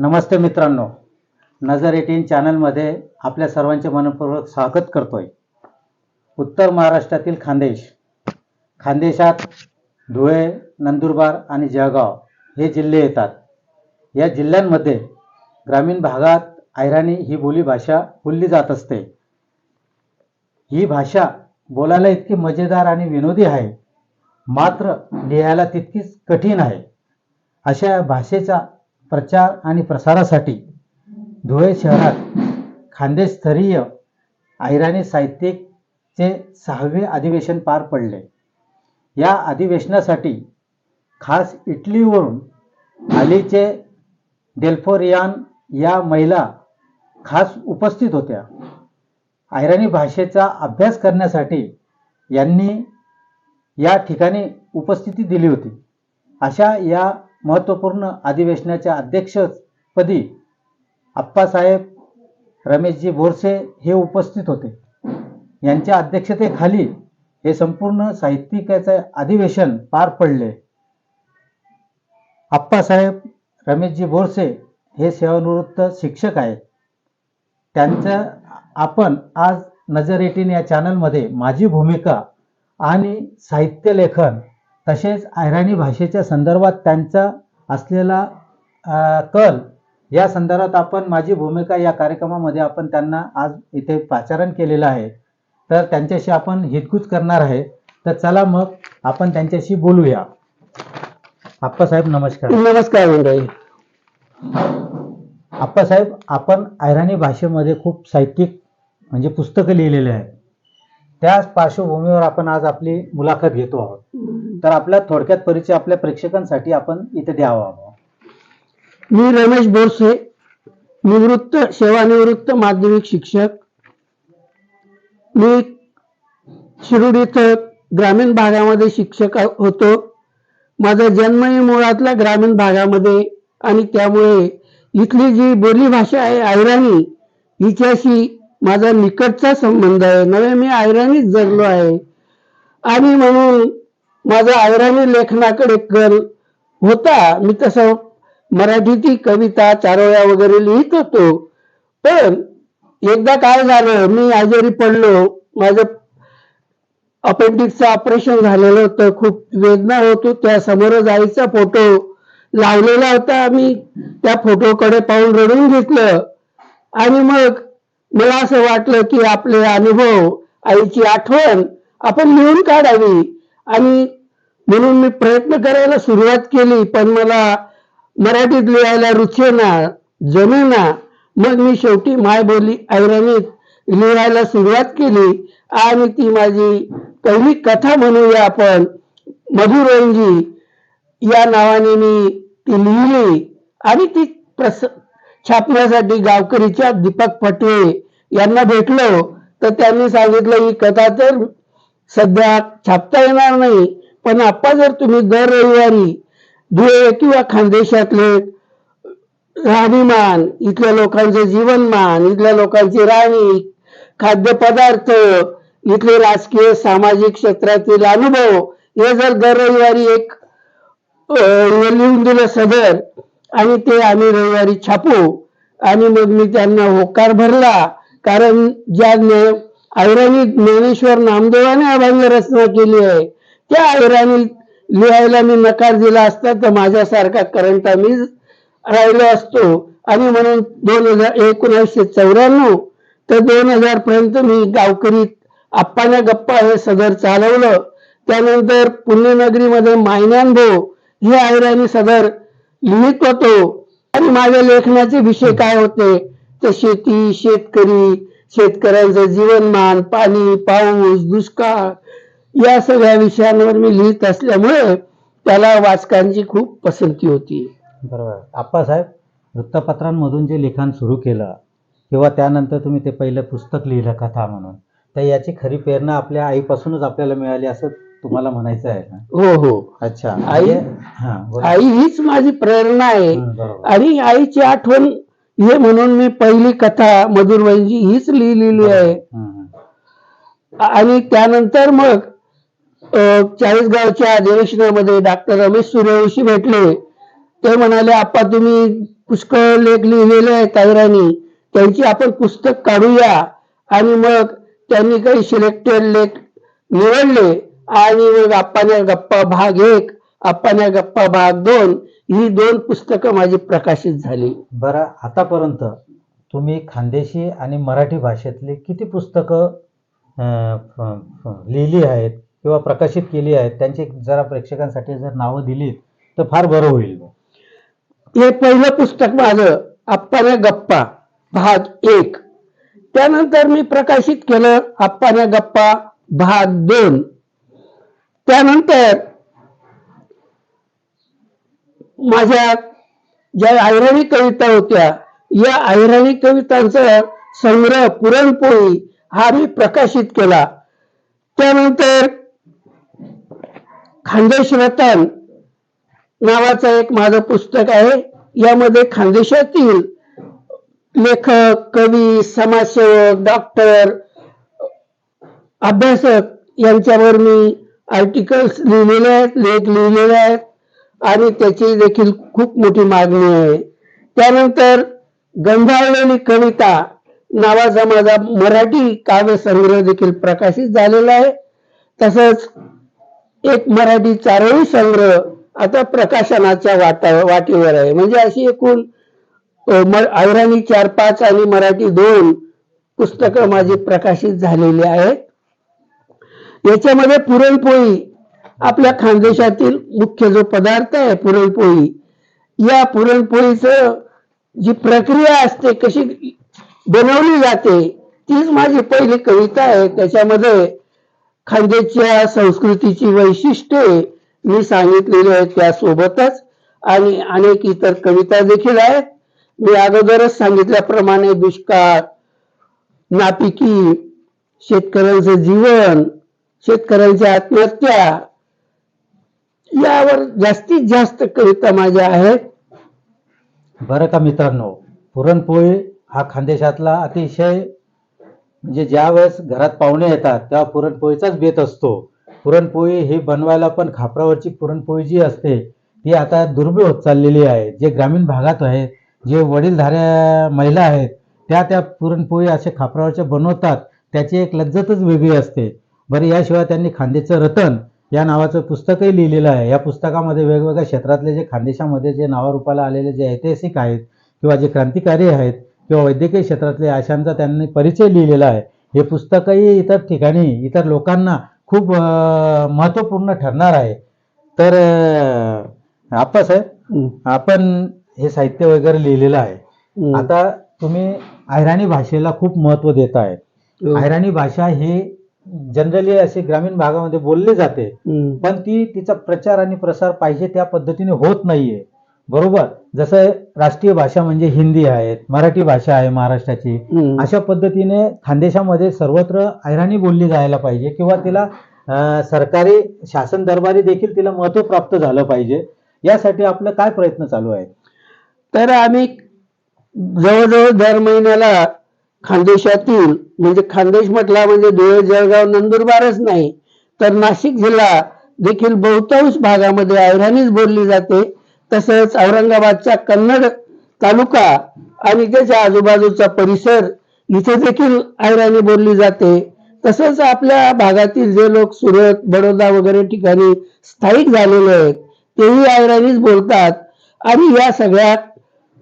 नमस्ते मित्रांनो. नजर एटीन चॅनलमध्ये आपल्या सर्वांचे मनपूर्वक स्वागत करतोय. उत्तर महाराष्ट्रातील खानदेश. खानदेशात धुळे नंदुरबार आणि जळगाव हे जिल्हे येतात. या जिल्ह्यांमध्ये ग्रामीण भागात ऐराणी ही बोली भाषा बोलली जात असते. ही भाषा बोलायला इतकी मजेदार आणि विनोदी आहे. मात्र लिहायला तितकीच कठीण आहे. अशा या भाषेचा प्रचार आणि प्रसारासाठी धुळे शहरात खानदेशस्तरीय ऐराणी साहित्यिकचे सहावे अधिवेशन पार पडले. या अधिवेशनासाठी खास इटलीवरून अलीचे डेल्फोरियान या महिला खास उपस्थित होत्या. अहिराणी भाषेचा अभ्यास करण्यासाठी यांनी या ठिकाणी उपस्थिती दिली होती. अशा या महत्त्वपूर्ण अधिवेशनाच्या अध्यक्षपदी आप्पासाहेब रमेशजी बोरसे हे उपस्थित होते. यांच्या अध्यक्षतेखाली हे संपूर्ण साहित्यिकाचे अधिवेशन पार पडले. आप्पासाहेब रमेशजी बोरसे हे सेवानिवृत्त शिक्षक आहेत. त्यांचं आपण आज नजर एटीन या चॅनलमध्ये माझी भूमिका आणि साहित्य लेखन तसेच ऐराणी भाषेच्या संदर्भात त्यांचा असलेला कल या संदर्भात आपण माझी भूमिका या कार्यक्रमामध्ये आपण त्यांना आज इथे पाचारण केलेलं आहे. तर त्यांच्याशी आपण हितगुज करणार आहे. तर चला मग आपण त्यांच्याशी बोलूया. आप्पासाहेब नमस्कार. नमस्कार मंडळी. आप्पासाहेब आपण ऐराणी भाषेमध्ये खूप साहित्यिक म्हणजे पुस्तकं लिहिलेले आहेत. त्याच पार्श्वभूमीवर आपण आज आपली मुलाखत घेतो आहोत. तर आपला थोडक्यात परिचय आपल्या प्रेक्षकांसाठी आपण इथे द्यावा मी रमेश बोरसे निवृत्त सेवानिवृत्त माध्यमिक शिक्षक. मी शिरूड इथं ग्रामीण भागामध्ये शिक्षक होतो. माझा जन्मही मुळातला ग्रामीण भागामध्ये आणि त्यामुळे इथली जी बोली भाषा आहे आयराणी हिच्याशी माझा निकटचा संबंध आहे. नव्हे मी ऐराणीच जगलो आहे. आणि म्हणून माझा ऐराणी लेखनाकडे कल होता. मी तसं मराठीची कविता चारोळ्या वगैरे लिहित होतो. पण एकदा काय झालं मी आजारी पडलो. माझं अपेंडिक्सचं ऑपरेशन झालेलं होतं. खूप वेदना होत त्या समोरच आईचा फोटो लावलेला होता. आम्ही त्या फोटोकडे पाहून रडून घेतलं. आणि मग मला असं वाटलं की आपले अनुभव आईची आठवण आपण लिहून काढावी. आणि म्हणून मी प्रयत्न करायला सुरुवात केली पण मला मराठीत लिहायला रुचेना जमेना मग मी शेवटी मायबोली ऐरणीत लिहायला सुरुवात केली आणि ती माझी पहिली कथा म्हणूया आपण. मधुरंगी या नावाने मी ती लिहिली आणि ती प्रस छापण्यासाठी गावकरीच्या दीपक फटवे यांना भेटलो. तर त्यांनी सांगितलं ही कथा तर सध्या छापता येणार नाही. पण आप्पा जर तुम्ही दर रविवारी धुळे किंवा खानदेशातले राहणीमान इथल्या लोकांचं जीवनमान इथल्या लोकांची राहणी खाद्यपदार्थ इथले राजकीय सामाजिक क्षेत्रातील अनुभव हे जर दर रविवारी एक लिहून दिलं सदर आणि ते आम्ही रविवारी छापू आणि मग मी त्यांना होकार भरला. कारण ज्या ऐराणी ज्ञानेश्वर नामदेवाने अभंग रचना केली आहे. त्या ऐराणी लिहायला मी नकार दिला असता तर माझ्यासारखा करंट मी राहिलो असतो. आणि म्हणून दोन हजार एकोणीसशे चौऱ्याण्णव तर दोन हजार पर्यंत मी गावकरी आप्पाना गप्पा हे सदर चालवलं. त्यानंतर पुण्यनगरीमध्ये मायन्यानुभव हे ऐराणी सदर लिहित होतो. आणि माझ्या लेखनाचे विषय काय होते? तर शेती शेतकरी शेतकऱ्यांचं जीवनमान पाणी पाऊस दुष्काळ या सगळ्या विषयांवर मी लिहित असल्यामुळे त्याला वाचकांची खूप पसंती होती. बरोबर. आप्पासाहेब वृत्तपत्रांमधून जे लिखाण सुरू केलं किंवा त्यानंतर तुम्ही ते पहिलं पुस्तक लिहिलं कथा म्हणून तर याची खरी प्रेरणा आपल्या आईपासूनच आपल्याला मिळाली असं तुम्हाला म्हणायचं आहे ना हो हो. अच्छा. आई- म्हणजे- हा. आई हीच माझी प्रेरणा आहे. आणि आईची आठवण हे म्हणून मी पहिली कथा मधुरवंजी हीच लिहिलेली आहे. आणि त्यानंतर मग चाळीसगावच्या अधिवेशनामध्ये डॉक्टर रमेश सूर्यवंशी भेटले. ते म्हणाले आप्पा तुम्ही पुष्कळ लेख लिहिलेले आहेत ताईरांनी त्यांची आपण पुस्तक काढूया. आणि मग त्यांनी काही सिलेक्टेड लेख निवडले. आणि मग आप्पाण्या गप्पा भाग एक आप्पाण्या गप्पा भाग दोन ही दोन पुस्तकं माझी प्रकाशित झाली. बरं आतापर्यंत तुम्ही खानदेशी आणि मराठी भाषेतली किती पुस्तकं लिहिली आहेत किंवा प्रकाशित केली आहेत त्यांची जरा प्रेक्षकांसाठी जर नावं दिलीत तर फार बरं होईल हे पहिलं पुस्तक माझं आप्पाण्या गप्पा भाग एक. त्यानंतर मी प्रकाशित केलं आप्पाण्या गप्पा भाग दोन. त्यानंतर माझ्या ज्या आयराणी कविता होत्या या आयराणी कवितांचा संग्रह पुरणपोळी हा मी प्रकाशित केला. त्यानंतर खानदेश रतन नावाचं एक माझं पुस्तक आहे. यामध्ये खानदेशातील लेखक कवी समाजसेवक डॉक्टर अभ्यासक यांच्यावर मी आर्टिकल्स लिहिलेले आहेत लेख लिहिलेले आहेत. आणि त्याची देखील खूप मोठी मागणी आहे. त्यानंतर गंधाळलेली कविता नावाचा माझा मराठी काव्य संग्रह देखील प्रकाशित झालेला आहे. तसंच एक मराठी चारोळी संग्रह आता प्रकाशनाच्या वाटा वाटेवर आहे. म्हणजे अशी एकूण अ, म- चार पाच आणि मराठी दोन पुस्तकं माझी प्रकाशित झालेली आहेत. याच्यामध्ये पुरणपोळी आपल्या खानदेशातील मुख्य जो पदार्थ आहे पुरणपोळी या पुरणपोळीचं जी प्रक्रिया असते कशी बनवली जाते तीच माझी पहिली कविता आहे. त्याच्यामध्ये खानदेशच्या संस्कृतीची वैशिष्ट्ये मी सांगितलेली आहेत त्यासोबतच आणि अनेक इतर कविता देखील आहेत. मी अगोदरच सांगितल्याप्रमाणे दुष्काळ नापिकी शेतकऱ्यांचं जीवन शेतकऱ्यांच्या आत्महत्या यावर जास्तीत जास्त कविता माझ्या आहेत. बरं का मित्रांनो पुरणपोळी हा खानदेशातला अतिशय म्हणजे ज्या वेळेस घरात पाहुणे येतात तेव्हा पुरणपोळीचाच बेत असतो. पुरणपोळी ही बनवायला पण खापरावरची पुरणपोळी जी असते ती आता दुर्मिळ होत चाललेली आहे. जे ग्रामीण भागात आहे जे वडीलधाऱ्या महिला आहेत त्या त्या पुरणपोळी असे खापरावरच्या बनवतात त्याची एक लज्जतच वेगळी असते. बरं याशिवाय त्यांनी खांदेचं रतन या नावाचं पुस्तकही लिहिलेलं आहे या पुस्तकामध्ये वेगवेगळ्या क्षेत्रातले जे खानदेशामध्ये जे नावारूपाला आलेले जे ऐतिहासिक आहेत किंवा जे क्रांतिकारी आहेत किंवा वैद्यकीय क्षेत्रातले अशांचा त्यांनी परिचय लिहिलेला आहे हे पुस्तकही इतर ठिकाणी इतर लोकांना खूप महत्त्वपूर्ण ठरणार आहे तर आप्पासाहेब. आपण हे साहित्य वगैरे लिहिलेलं आहे. आता तुम्ही अहिराणी भाषेला खूप महत्त्व देत आहे हो. अहिराणी भाषा ही जनरली अशी ग्रामीण भागामध्ये बोलली जाते. पण ती तिचा प्रचार आणि प्रसार पाहिजे त्या पद्धतीने होत नाहीये. बरोबर? जसं राष्ट्रीय भाषा म्हणजे हिंदी आहे मराठी भाषा आहे महाराष्ट्राची. अशा पद्धतीने खानदेशामध्ये सर्वत्र ऐराणी बोलली जायला पाहिजे किंवा तिला सरकारी शासन दरबारी देखील तिला महत्त्व प्राप्त झालं पाहिजे. यासाठी आपलं काय प्रयत्न चालू आहे तर आम्ही जवळजवळ दर महिन्याला खानदेशातील म्हणजे खानदेश म्हटला म्हणजे धुळे जळगाव नंदुरबारच नाही तर नाशिक जिल्हा देखील बहुतांश भागामध्ये अहिराणीच बोलली जाते. तसंच औरंगाबादचा कन्नड तालुका आणि त्याच्या आजूबाजूचा परिसर इथे देखील अहिराणी बोलली जाते. तसंच आपल्या भागातील जे लोक सुरत बडोदा वगैरे ठिकाणी स्थायिक झालेले आहेत तेही अहिराणीच बोलतात. आणि या सगळ्या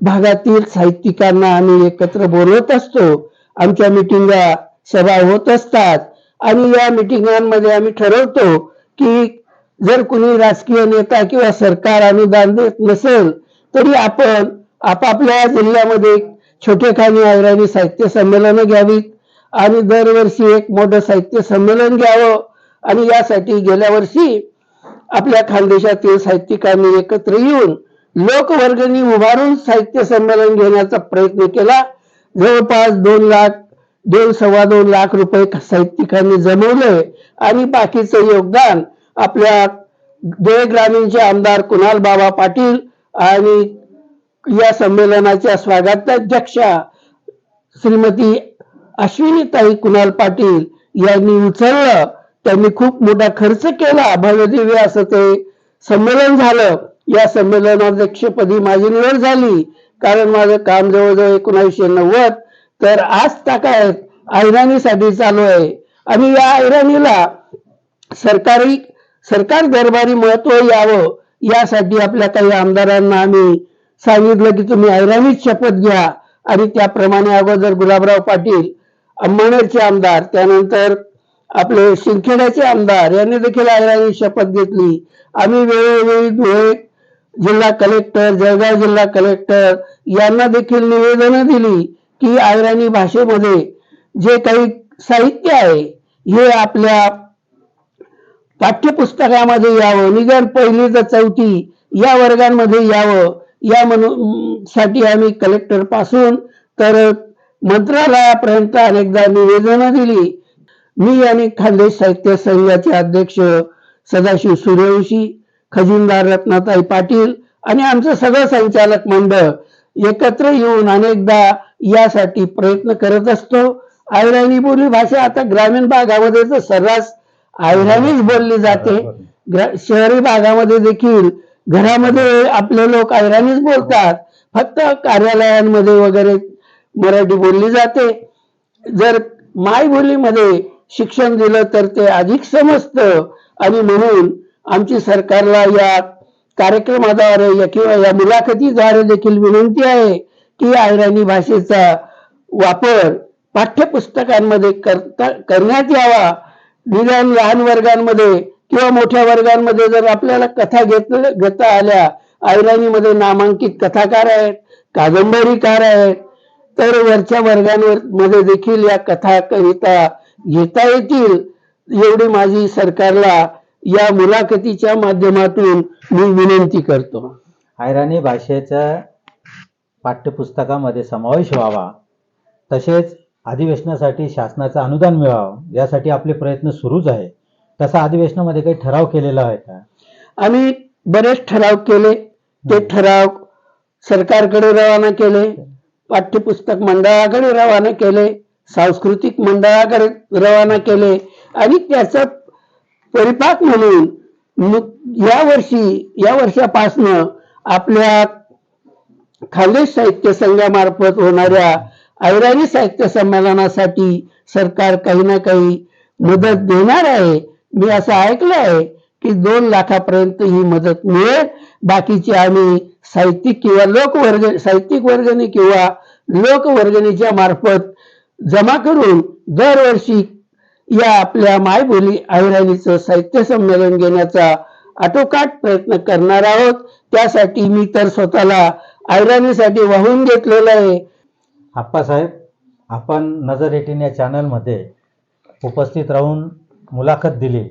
भागातील साहित्यिकांना आम्ही एकत्र बोलवत असतो. आमच्या मिटिंगा सभा होत असतात. आणि या मिटिंगांमध्ये आम्ही ठरवतो की जर कुणी राजकीय नेता किंवा सरकार अनुदान देत नसेल तरी आपण आपापल्या जिल्ह्यामध्ये छोटेखानी ऐराणी साहित्य संमेलनं घ्यावीत आणि दरवर्षी एक मोठं साहित्य संमेलन घ्यावं. आणि यासाठी गेल्या वर्षी आपल्या खानदेशातील साहित्यिकांनी एकत्र येऊन लोकवर्गणी उभारून साहित्य संमेलन घेण्याचा प्रयत्न केला. जवळपास दोन लाख दोन सव्वा दोन लाख रुपये साहित्यिकांनी जमवले आणि बाकीचं योगदान आपल्या धुळे ग्रामीणचे आमदार कुणाल बाबा पाटील आणि या संमेलनाच्या स्वागताध्यक्षा श्रीमती अश्विनीताई कुणाल पाटील यांनी उचललं. त्यांनी खूप मोठा खर्च केला. भव्यदिव्य असं ते संमेलन झालं. या संमेलनाध्यक्षपदी माझी निवड झाली. कारण माझं काम जवळजवळ एकोणीसशे नव्वद. तर आज ताकायत ऐराणीसाठी चालू आहे. आणि या ऐराणीला सरकारी सरकार दरबारी महत्त्व यावं यासाठी आपल्या काही आमदारांना आम्ही सांगितलं की तुम्ही ऐराणीच शपथ घ्या. आणि त्याप्रमाणे अगोदर गुलाबराव पाटील अंमळनेरचे आमदार त्यानंतर आपले शिंदखेड्याचे आमदार यांनी देखील ऐराणी शपथ घेतली. आम्ही वेळोवेळी धुळे जिल्हा कलेक्टर जळगाव जिल्हा कलेक्टर यांना देखील निवेदनं दिली की आयराणी भाषेमध्ये जे काही साहित्य आहे हे आपल्या पाठ्यपुस्तकामध्ये यावं निदान पहिली तर चौथी या वर्गांमध्ये यावं या म्हणून साठी आम्ही कलेक्टरपासून तर मंत्रालयापर्यंत अनेकदा निवेदनं दिली. मी आणि खानदेश साहित्य संघाचे अध्यक्ष सदाशिव सूर्यवंशी खजिनदार रत्नाताई पाटील आणि आमचं सगळं संचालक मंडळ एकत्र येऊन अनेकदा यासाठी प्रयत्न करत असतो. आयराणी बोली भाषा आता ग्रामीण भागामध्ये तर सर्रास आयराणीच बोलली जाते. शहरी भागामध्ये देखील घरामध्ये आपले लोक आयराणीच बोलतात. फक्त कार्यालयांमध्ये वगैरे मराठी बोलली जाते. जर मायबोलीमध्ये शिक्षण दिलं तर ते अधिक समजतं आणि म्हणून आमची सरकारला या कार्यक्रमाद्वारे या किंवा या मुलाखतीद्वारे देखील विनंती आहे की अहिराणी भाषेचा वापर पाठ्यपुस्तकांमध्ये करता करण्यात यावा. निदान लहान वर्गांमध्ये किंवा मोठ्या वर्गांमध्ये जर आपल्याला कथा घेत घेता आल्या अहिराणीमध्ये नामांकित कथाकार आहेत कादंबरीकार आहेत तर वरच्या वर्गांवर मध्ये देखील या कथा कविता घेता येतील एवढी माझी सरकारला या मुलाखतीच्या माध्यमातून मी विनंती करतो. आयराणी भाषेचा पाठ्यपुस्तकामध्ये समावेश व्हावा तसेच अधिवेशनासाठी शासनाचं अनुदान मिळावं यासाठी आपले प्रयत्न सुरूच आहे. तसा अधिवेशनामध्ये काही ठराव केलेला आहे का? आम्ही बरेच ठराव केले. ते ठराव सरकारकडे रवाना केले पाठ्यपुस्तक मंडळाकडे रवाना केले सांस्कृतिक मंडळाकडे रवाना केले आणि त्याचा परिपाक म्हणून या वर्षी या वर्षापासनं आपल्या खानदेश साहित्य संघामार्फत होणाऱ्या ऐराणी साहित्य संमेलनासाठी सरकार काही ना काही मदत देणार आहे. मी असं ऐकलं आहे की दोन लाखापर्यंत ही मदत मिळेल. बाकीची आम्ही साहित्यिक किंवा लोकवर्ग साहित्यिक वर्गणी किंवा लोकवर्गणीच्या मार्फत जमा करून दरवर्षी या आपल्या मायबोली अहिराणीचं साहित्य संमेलन घेण्याचा आटोकाट प्रयत्न करणार आहोत. त्यासाठी मी तर स्वतःला अहिराणीसाठी वाहून घेतलेलं आहे. आप्पासाहेब आपण नजर एटीन या चॅनलमध्ये उपस्थित राहून मुलाखत दिली.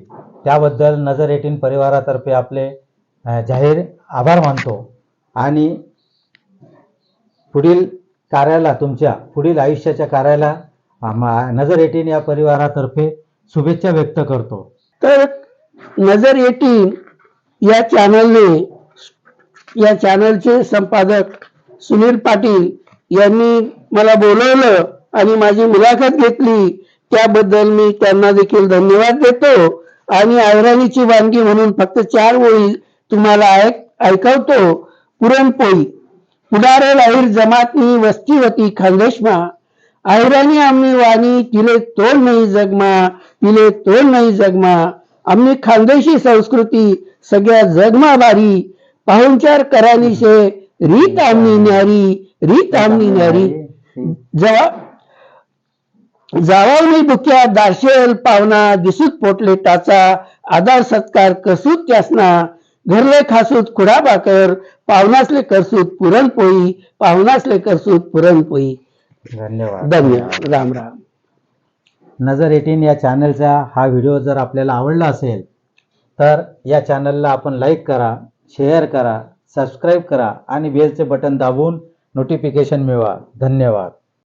त्याबद्दल नजर एटीन परिवारातर्फे आपले जाहीर आभार मानतो. आणि पुढील कार्याला तुमच्या पुढील आयुष्याच्या कार्याला नजर एटीन या परिवारातर्फे शुभेच्छा व्यक्त करतो. तर नजर एटीन या चॅनलने या चॅनलचे संपादक सुनील पाटील यांनी मला बोलवलं आणि माझी मुलाखत घेतली. त्याबद्दल मी त्यांना देखील धन्यवाद देतो. आणि ऐराणीची वानगी म्हणून फक्त चार ओळी तुम्हाला ऐक ऐकवतो. पुरणपोळी. पुढारे लाहीर जमातनी वस्ती होती खानदेशमा. ऐराणी आम्ही वाणी तिले तोल नाही जगमा तिले तोल नाही जगमा. आम्ही खानदेशी संस्कृती सगळ्या जगमा बारी. पाहुणचार करानी शे रीत आमनी न्यारी रीत आमनी न्यारी. जेव्हा जावावणी बुक्या दार्शेल पावना दिसूत पोटले टाचा आधार सत्कार कसूत त्यासना. घरले खासूत खुडा भाकर पाहुणासले करसूत पुरणपोळी पाहुणासले करसूत पुरणपोळी. धन्यवाद. धन्यवाद. राम राम. नजर एटीन या चॅनलचा हा व्हिडिओ जर आपल्याला आवडला असेल तर या चॅनलला आपण लाईक करा शेअर करा सबस्क्राईब करा आणि बेलचे बटन दाबून नोटिफिकेशन मिळवा. धन्यवाद.